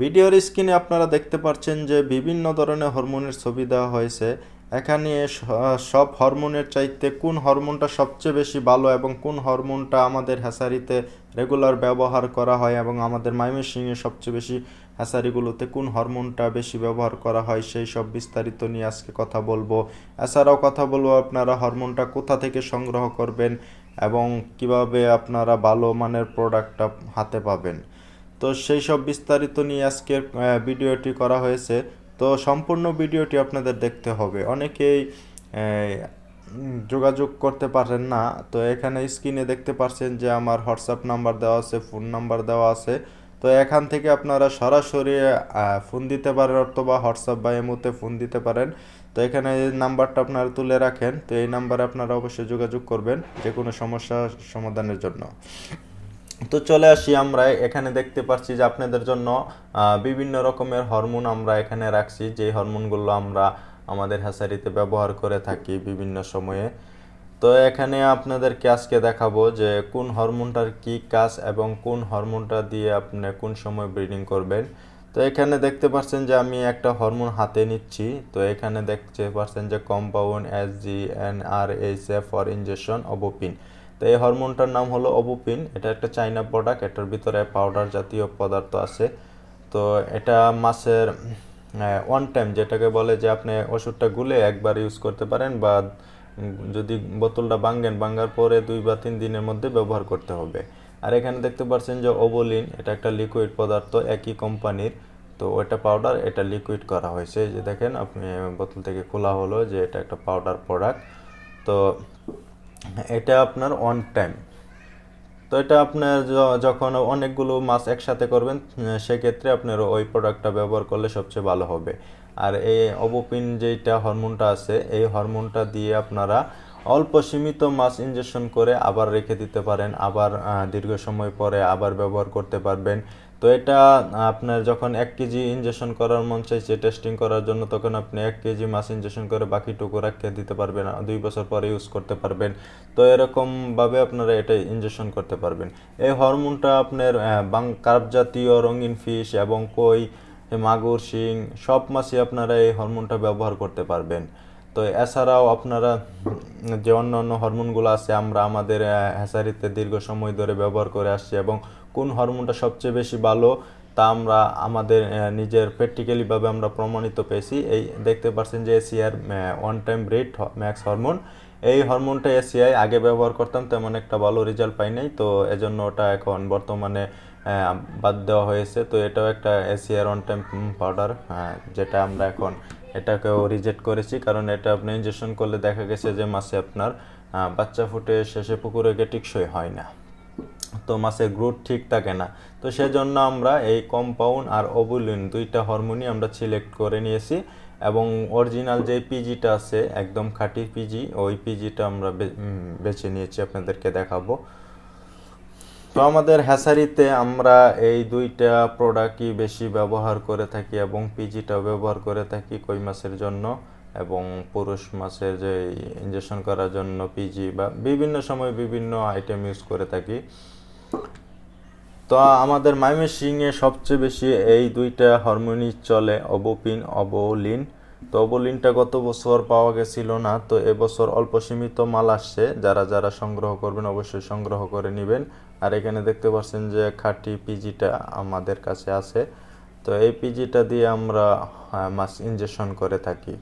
ভিডিওর স্ক্রিনে আপনারা দেখতে পাচ্ছেন যে বিভিন্ন ধরনের হরমোনের ছবি দেওয়া হয়েছে। এখানে সব হরমোনের চাইতে কোন হরমোনটা সবচেয়ে বেশি ভালো এবং কোন হরমোনটা আমাদের হ্যাসারিতে রেগুলার ব্যবহার করা হয় এবং আমাদের ময়মনসিংহে সবচেয়ে বেশি হ্যাসারিগুলোতে কোন হরমোনটা বেশি ব্যবহার করা হয় সেই সব বিস্তারিত নিয়ে আজকে কথা বলব। এছাড়াও কথা বলব আপনারা হরমোনটা কোথা থেকে সংগ্রহ করবেন এবং কীভাবে আপনারা ভালো মানের প্রোডাক্টটা হাতে পাবেন। তো সেই সব বিস্তারিত নিয়ে আজকের ভিডিওটি করা হয়েছে। তো সম্পূর্ণ ভিডিওটি আপনাদের দেখতে হবে। অনেকেই যোগাযোগ করতে পারেন না। তো এখানে স্ক্রিনে দেখতে পাচ্ছেন যে আমার হোয়াটসঅ্যাপ নাম্বার দেওয়া আছে, ফোন নাম্বার দেওয়া আছে। তো এখান থেকে আপনারা সরাসরি ফোন দিতে পারেন অথবা হোয়াটসঅ্যাপ বা এমোতে ফোন দিতে পারেন। তো এখানে নাম্বারটা আপনারা তুলে রাখেন। তো এই নাম্বারে আপনারা অবশ্যই যোগাযোগ করবেন যে কোনো সমস্যা সমাধানের জন্য। তো চলে আসি আমরা, এখানে দেখতে পাচ্ছি যে আপনাদের জন্য বিভিন্ন রকমের হরমোন আমরা এখানে রাখছি। যে হরমোনগুলো আমরা আমাদের হ্যাসারিতে ব্যবহার করে থাকি বিভিন্ন সময়ে। তো এখানে আপনাদেরকে আজকে দেখাবো যে কোন হরমোনটার কি কাজ এবং কোন হরমোনটা দিয়ে আপনি কোন সময় ব্রিডিং করবেন। তো এখানে দেখতে পাচ্ছেন যে আমি একটা হরমোন হাতে নিচ্ছি। তো এখানে দেখতে পাচ্ছেন যে compound S G N R H F for injection অবোপিন তো এই হরমোনটার নাম হলো অবুপিন। এটা একটা চাইনা প্রোডাক্ট এটার ভিতরে পাউডার জাতীয় পদার্থ আছে। তো এটা মাছের ওয়ান টাইম যেটাকে বলে যে আপনি ওষুধটা গুলে একবার ইউজ করতে পারেন বা যদি বোতলটা ভাঙ্গেন ভাঙ্গার পরে দুই বা তিন দিনের মধ্যে ব্যবহার করতে হবে। আর এখানে দেখতে পাচ্ছেন যে ওবোলিন এটা একটা লিকুইড পদার্থ, একই কোম্পানির তো ওটা পাউডার এটা লিকুইড করা হয়েছে। যে দেখেন, আপনি বোতল থেকে খোলা হলো যে এটা একটা পাউডার প্রোডাক্ট তো এটা আপনার অন টাইম তো এটা আপনার যখন অনেকগুলো মাছ একসাথে করবেন সেক্ষেত্রে আপনার ওই প্রোডাক্টটা ব্যবহার করলে সবচেয়ে ভালো হবে। আর এই অবপিন যেটা হরমোনটা আছে, এই হরমোনটা দিয়ে আপনারা অল্প সীমিত মাছ ইনজেকশন করে আবার রেখে দিতে পারেন, আবার দীর্ঘ সময় পরে আবার ব্যবহার করতে পারবেন। তো এটা, আপনার যখন এক কেজি ইনজেকশন করার মন চাইছে টেস্টিং করার জন্য, তখন আপনি এক কেজি মাছ ইনজেকশন করে বাকি বাকিটুকু রেখে দিতে পারবেন দুই বছর পরে ইউজ করতে পারবেন। তো এরকমভাবে আপনারা এটা ইনজেকশন করতে পারবেন। এই হরমোনটা আপনার বাং কার্প জাতীয়, রঙিন ফিশ এবং কই, মাগুর শিং, সব মাছই আপনারা এই হরমোনটা ব্যবহার করতে পারবেন। তো এছাড়াও আপনারা যে অন্য অন্য হরমোনগুলো আছে আমরা আমাদের আহ, হ্যাচারিতে দীর্ঘ সময় ধরে ব্যবহার করে আসছি এবং কোন হরমোনটা সবচেয়ে বেশি ভালো তা আমরা আমাদের নিজের প্র্যাকটিক্যালিভাবে আমরা প্রমাণিত পেয়েছি। এই দেখতে পাচ্ছেন যে ACR one time bread max hormone এই হরমোনটা এসিআই আগে ব্যবহার করতাম তেমন একটা ভালো রেজাল্ট পাই নাই। তো এজন্য ওটা এখন বর্তমানে বাদ দেওয়া হয়েছে। তো এটাও একটা এসিআর ওয়ান টাইম পাউডার যেটা আমরা এখন এটাকেও রিজেক্ট করেছি, কারণ এটা আপনি ইনজেকশন করলে দেখা গেছে যে মাসে আপনার বাচ্চা ফুটে শেষে পুকুরে গিয়ে টিকসই হয় না। তো মাছের গ্রোথ ঠিক থাকে না। তো সেজন্য আমরা এই কম্পাউন্ড আর ওবুলিন দুইটা হরমোনই আমরা সিলেক্ট করে নিয়েছি এবং অরিজিনাল যে পিজিটা আছে, একদম খাঁটি পিজি ওই পিজিটা আমরা বেছে নিয়েছি, আপনাদেরকে দেখাবো। তো আমাদের হ্যাসারিতে আমরা এই দুইটা প্রোডাক্টই বেশি ব্যবহার করে থাকি এবং পিজিটাও ব্যবহার করে থাকি কই মাছের জন্য এবং পুরুষ মাছের যে ইনজেকশন করার জন্য পিজি বা বিভিন্ন সময় বিভিন্ন আইটেম ইউজ করে থাকি। তো আমাদের ময়মনসিংহে সবচেয়ে বেশি এই দুইটা হরমোনই চলে, অবোপিন, অবোলিন। তো অবোলিনটা গত বছর পাওয়া গেছিল না তো এবছর অল্প সীমিত মাল আসছে। যারা যারা সংগ্রহ করবেন অবশ্যই সংগ্রহ করে নেবেন। আর এখানে দেখতে পাচ্ছেন যে খাঁটি পিজিটা আমাদের কাছে আছে। তো এই পিজিটা দিয়ে আমরা আহ, মাছ ইনজেকশন করে থাকি।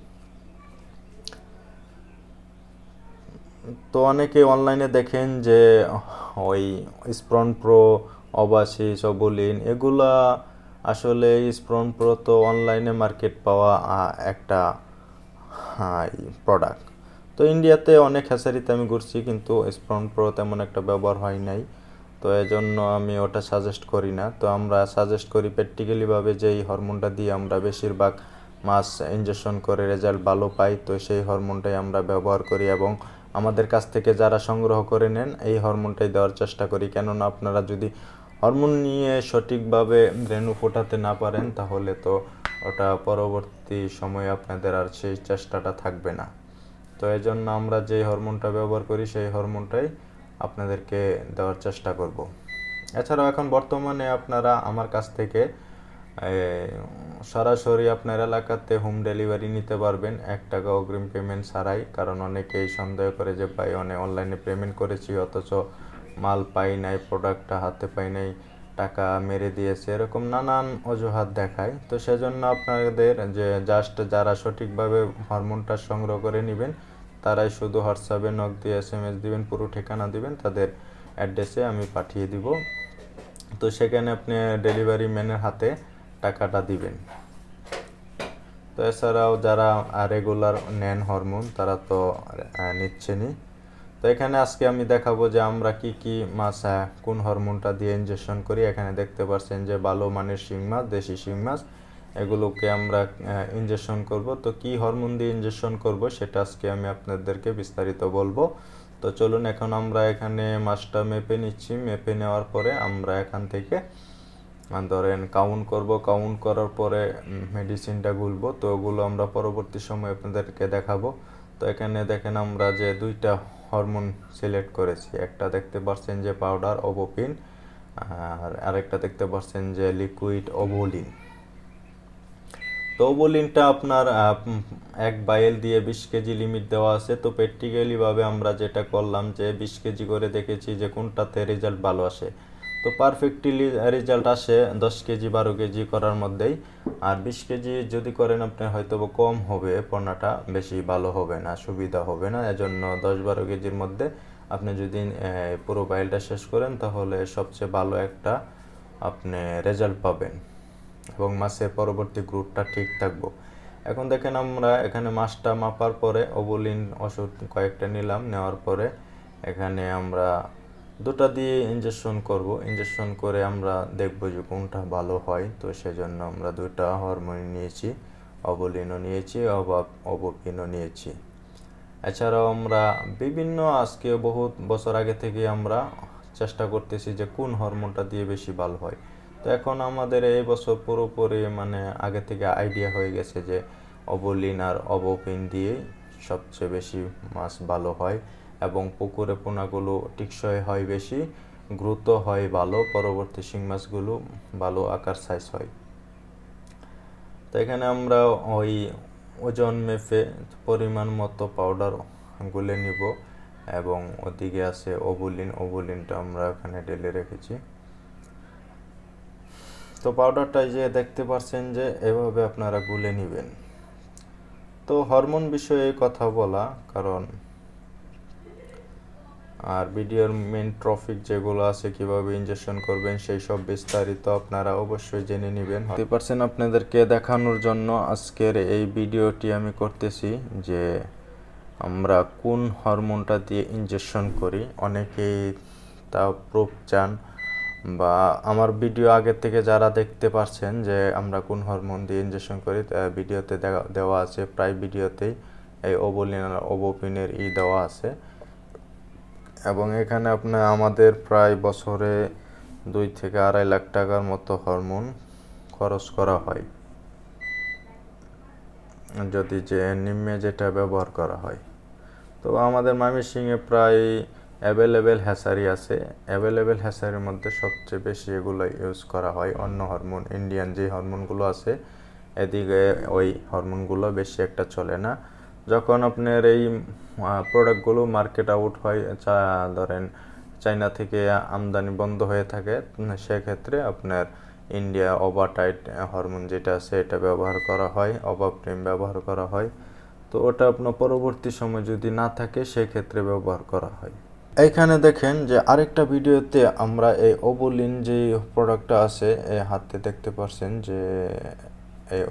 তো অনেকে অনলাইনে দেখেন যে ওই স্প্রন প্রো অবাসি সবুলিন এগুলা আসলে স্প্রন প্রো তো অনলাইনে মার্কেট পাওয়া একটা প্রোডাক্ট তো ইন্ডিয়াতে অনেক হ্যাচারিতে আমি ঘুরছি, কিন্তু স্প্রন প্রো তেমন একটা ব্যবহার হয় নাই। তো এজন্য আমি ওটা সাজেস্ট করি না। তো আমরা সাজেস্ট করি প্র্যাকটিক্যালিভাবে যে এই হরমোনটা দিয়ে আমরা বেশিরভাগ মাছ ইনজেকশন করে রেজাল্ট ভালো পাই, তো সেই হরমোনটাই আমরা ব্যবহার করি এবং আমাদের কাছ থেকে যারা সংগ্রহ করে নেন, এই হরমোনটাই দেওয়ার চেষ্টা করি। কেননা আপনারা যদি হরমোন নিয়ে সঠিকভাবে রেণু ফোটাতে না পারেন, তাহলে তো ওটা পরবর্তী সময়ে আপনাদের আর সেই চেষ্টাটা থাকবে না। তো এই জন্য আমরা যে হরমোনটা ব্যবহার করি, সেই হরমোনটাই আপনাদেরকে দেওয়ার চেষ্টা করব। এছাড়াও এখন বর্তমানে আপনারা আমার কাছ থেকে সরাসরি আপনার এলাকাতে হোম ডেলিভারি নিতে পারবেন। এক টাকা অগ্রিম পেমেন্ট ছাড়াই, কারণ অনেকেই সন্দেহ করে যে, ভাই অনেক অনলাইনে পেমেন্ট করেছি, অথচ মাল পাই নাই প্রোডাক্টটা হাতে পাই নাই, টাকা মেরে দিয়েছে, এরকম নানান অজুহাত দেখায়। তো সেজন্য আপনাদের যে জাস্ট যারা সঠিকভাবে হরমোনটা সংগ্রহ করে নেবেন, তারাই শুধু হোয়াটসঅ্যাপে নক দিয়ে এস এম এস দিবেন, পুরো ঠিকানা দিবেন, তাদের অ্যাড্রেসে আমি পাঠিয়ে দিব। তো সেখানে আপনি ডেলিভারি ম্যানের হাতে টাকাটা দিবেন। তো এছাড়াও যারা রেগুলার নেন হরমোন তারা তো নিচ্ছেনই। তো এখানে আজকে আমি দেখাবো যে আমরা কি কি মাছ আহ, কোন হরমোনটা দিয়ে ইনজেকশন করি। এখানে দেখতে পাচ্ছেন যে ভালো মানের শিং মাছ দেশি শিং মাছ এগুলোকে আমরা ইনজেকশন করব। তো কি হরমোন দিয়ে ইনজেকশন করব সেটা আজকে আমি আপনাদেরকে বিস্তারিত বলব। তো চলুন এখন আমরা এখানে মাছটা মেপে নিচ্ছি। মেপে নেওয়ার পরে আমরা এখান থেকে ধরেন কাউন্ট করব। কাউন্ট করার পরে মেডিসিনটা গুলবো। তো ওগুলো আমরা পরবর্তী সময় আপনাদেরকে দেখাবো। তো এখানে দেখেন আমরা যে দুইটা হরমোন সিলেক্ট করেছি। একটা দেখতে পাচ্ছেন যে পাউডার ওবোপিন আর আরেকটা দেখতে পাচ্ছেন যে লিকুইড ওবোলিন তো ওবোলিনটা আপনার এক বাইল দিয়ে বিশ কেজি লিমিট দেওয়া আছে। তো প্র্যাকটিক্যালিভাবে আমরা যেটা করলাম যে বিশ কেজি করে দেখেছি যে কোনটাতে রেজাল্ট ভালো আসে। তো পারফেক্টলি রেজাল্ট আসে দশ কেজি, বারো কেজি করার মধ্যেই। আর বিশ কেজি যদি করেন আপনার হয়তো কম হবে, পণ্যটা বেশি ভালো হবে না, সুবিধা হবে না। এজন্য দশ বারো কেজির মধ্যে আপনি যদি পুরো বাইলটা শেষ করেন, তাহলে সবচেয়ে ভালো একটা আপনি রেজাল্ট পাবেন। এবং মাছের পরবর্তী গ্রুপটা ঠিক থাকব। এখন দেখেন আমরা এখানে মাছটা মাপার পরে ওবলিন ওষুধ কয়েকটা নিলাম। নেওয়ার পরে এখানে আমরা দুটা দিয়ে ইনজেকশন করব। ইনজেকশন করে আমরা দেখব যে কোনটা ভালো হয়। তো সেজন্য আমরা দুটা হরমোন নিয়েছি অবলিনও নিয়েছি অবাব অবপিনও নিয়েছি। এছাড়াও আমরা বিভিন্ন আজকে বহুত বছর আগে থেকে আমরা চেষ্টা করতেছি যে কোন হরমোনটা দিয়ে বেশি ভালো হয়। তো এখন আমাদের এই বছর পুরোপুরি মানে আগে থেকে আইডিয়া হয়ে গেছে যে অবলিন আর অবপিন দিয়ে সবচেয়ে বেশি মাছ ভালো হয়। এবং পুকুরে পোনাগুলো টিকসই হয় বেশি গ্রুত হয় ভালো, পরবর্তী শিং মাছগুলো ভালো আকার সাইজ হয়। তো এখানে আমরা ওই ওজন মেপে পরিমাণ মতো পাউডার গুলে নিব এবং ওদিকে আছে ওবুলিন ওবুলিনটা আমরা এখানে ঢেলে রেখেছি। তো পাউডারটা যে দেখতে পাচ্ছেন যে এভাবে আপনারা গুলে নেবেন। তো হরমোন বিষয়ে কথা বলা, কারণ আর ভিডিওর মেন ট্রফিক যেগুলো আছে, কীভাবে ইনজেকশন করবেন, সেই সব বিস্তারিত আপনারা অবশ্যই জেনে নেবেন। হতে পারছেন আপনাদেরকে দেখানোর জন্য, আজকের এই ভিডিওটি আমি করতেছি যে আমরা কোন হরমোনটা দিয়ে ইনজেকশন করি। অনেকেই তা প্রুফ চান বা আমার ভিডিও আগে থেকে যারা দেখতে পারছেন যে আমরা কোন হরমোন দিয়ে ইনজেকশন করি ভিডিওতে দেওয়া- আছে, প্রায় ভিডিওতেই এই ওবোলিন ওবোপিনের ই দেওয়া আছে। এবং এখানে আপনার আমাদের প্রায় বছরে দুই থেকে আড়াই লাখ টাকার মতো হরমোন খরচ করা হয়। যদি যে নিম্নে যেটা ব্যবহার করা হয়। তো আমাদের ময়মনসিংহে প্রায় অ্যাভেলেবেল হ্যাসারি আছে। অ্যাভেলেবেল হ্যাসারির মধ্যে সবচেয়ে বেশি এগুলো ইউজ করা হয়। অন্য হরমোন, ইন্ডিয়ান যে হরমোনগুলো আছে, এদিকে ওই হরমোনগুলো বেশি একটা চলে না। যখন আপনার এই প্রোডাক্টগুলো মার্কেট আউট হয়, চা- ধরেন চাইনা থেকে আমদানি বন্ধ হয়ে থাকে সেক্ষেত্রে আপনার ইন্ডিয়া ওভারটাইট হরমোন যেটা আছে, এটা ব্যবহার করা হয় ওভারপ্রিম ব্যবহার করা হয়। তো ওটা আপনার পরবর্তী সময় যদি না থাকে, সেক্ষেত্রে ব্যবহার করা হয়। এইখানে দেখেন যে আরেকটা ভিডিওতে আমরা এই ওবোলিন যে প্রোডাক্টটা আছে, এই হাতে দেখতে পাচ্ছেন যে এই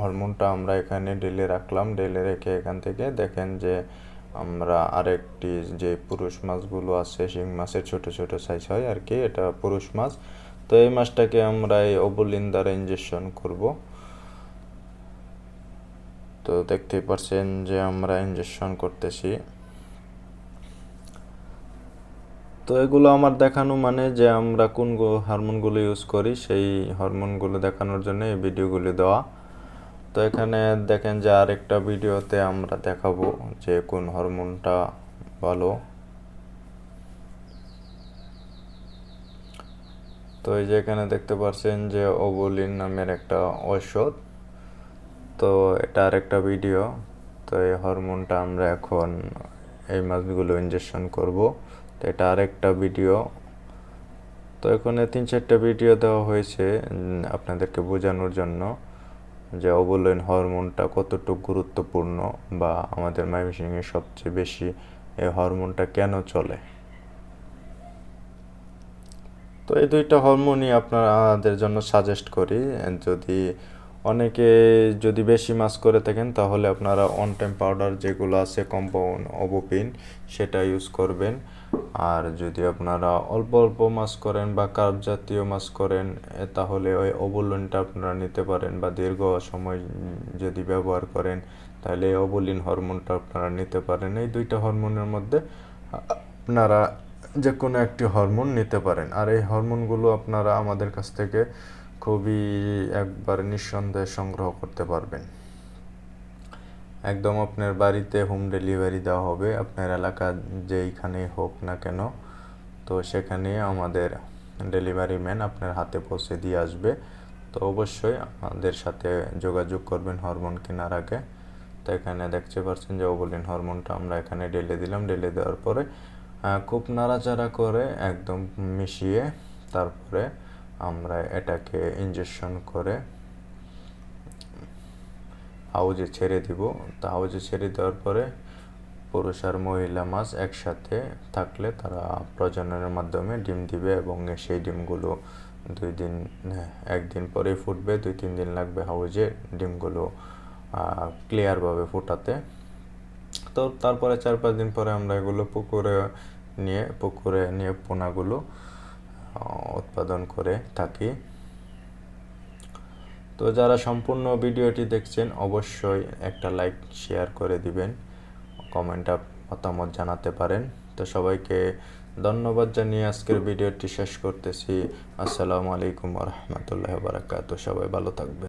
হরমোনটা আমরা এখানে ডেলে রাখলাম। ডেলে রেখে এখান থেকে দেখেন যে আমরা আরেকটি যে পুরুষ মাছগুলো আছে, শিং মাছের ছোট ছোট সাইজ হয় আর কি এটা পুরুষ মাছ। তো এই মাছটাকে আমরা এই অবলিন দ্বারা ইনজেকশন করব। তো দেখতেই পারছেন যে আমরা ইনজেকশন করতেছি। তো এগুলো আমার দেখানো মানে যে আমরা কোন হরমোনগুলো ইউজ করি, সেই হরমোনগুলো দেখানোর জন্য এই ভিডিওগুলি দেওয়া। তো এখানে দেখেন যে আরেকটা ভিডিওতে আমরা দেখাবো যে কোন হরমোনটা ভালো। তো এই যে এখানে দেখতে পাচ্ছেন যে ওবলিন নামের একটা ঔষধ। তো এটা আরেকটা ভিডিও। তো এই হরমোনটা আমরা এখন এই মাছগুলো ইনজেকশন করব। তো এটা আরেকটা ভিডিও তো এখানে তিন চারটা ভিডিও দেওয়া হয়েছে আপনাদেরকে বোঝানোর জন্য যে অবলয়ন হরমোনটা কতটুকু গুরুত্বপূর্ণ বা আমাদের ময়মনসিংহে সবচেয়ে বেশি এই হরমোনটা কেন চলে। তো এই দুইটা হরমোনই আপনাদের জন্য সাজেস্ট করি। যদি অনেকে যদি বেশি মাছ করে থাকেন, তাহলে আপনারা অন টাইম পাউডার যেগুলো আছে কম্পাউন্ড অবোপিন সেটা ইউজ করবেন। আর যদি আপনারা অল্প অল্প মাছ করেন বা কার্ব জাতীয় মাছ করেন তাহলে ওই অবলনটা আপনারা নিতে পারেন বা দীর্ঘ সময় যদি ব্যবহার করেন, তাহলে এই অবলিন হরমোনটা আপনারা নিতে পারেন। এই দুইটা হরমোনের মধ্যে আপনারা যে কোনো একটি হরমোন নিতে পারেন। আর এই হরমোনগুলো আপনারা আমাদের কাছ থেকে খুবই একবার নিঃসন্দেহে সংগ্রহ করতে পারবেন। একদম আপনার বাড়িতে হোম ডেলিভারি দেওয়া হবে। আপনার এলাকা যেইখানেই হোক না কেন, তো সেখানে আমাদের ডেলিভারি ম্যান আপনার হাতে পৌঁছে দিয়ে আসবে। তো অবশ্যই আমাদের সাথে যোগাযোগ করবেন হরমোন কেনার আগে। তো এখানে দেখতে পাচ্ছেন যে ওবলিন হরমোনটা আমরা এখানে ঢেলে দিলাম। ঢেলে দেওয়ার পরে খুব নাড়াচাড়া করে একদম মিশিয়ে তারপরে আমরা এটাকে ইনজেকশন করে হাউজে ছেড়ে দিব। তা হাউজে ছেড়ে দেওয়ার পরে পুরুষ আর মহিলা মাছ একসাথে থাকলে তারা প্রজননের মাধ্যমে ডিম দিবে এবং সেই ডিমগুলো দুই দিন হ্যাঁ, একদিন পরেই ফুটবে দুই তিন দিন লাগবে হাউজে ডিমগুলো ক্লিয়ারভাবে ফোটাতে। তো তারপরে চার পাঁচ দিন পরে আমরা এগুলো পুকুরে নিয়ে পুকুরে নিয়ে পোনাগুলো উৎপাদন করে থাকি। তো যারা সম্পূর্ণ ভিডিওটি দেখছেন, অবশ্যই একটা লাইক, শেয়ার করে দিবেন কমেন্ট মতামত জানাতে পারেন। তো সবাইকে ধন্যবাদ জানিয়ে আজকের ভিডিওটি শেষ করতেছি। আসসালামু আলাইকুম রহমতুল্লাহ বারাকাত সবাই ভালো থাকবেন।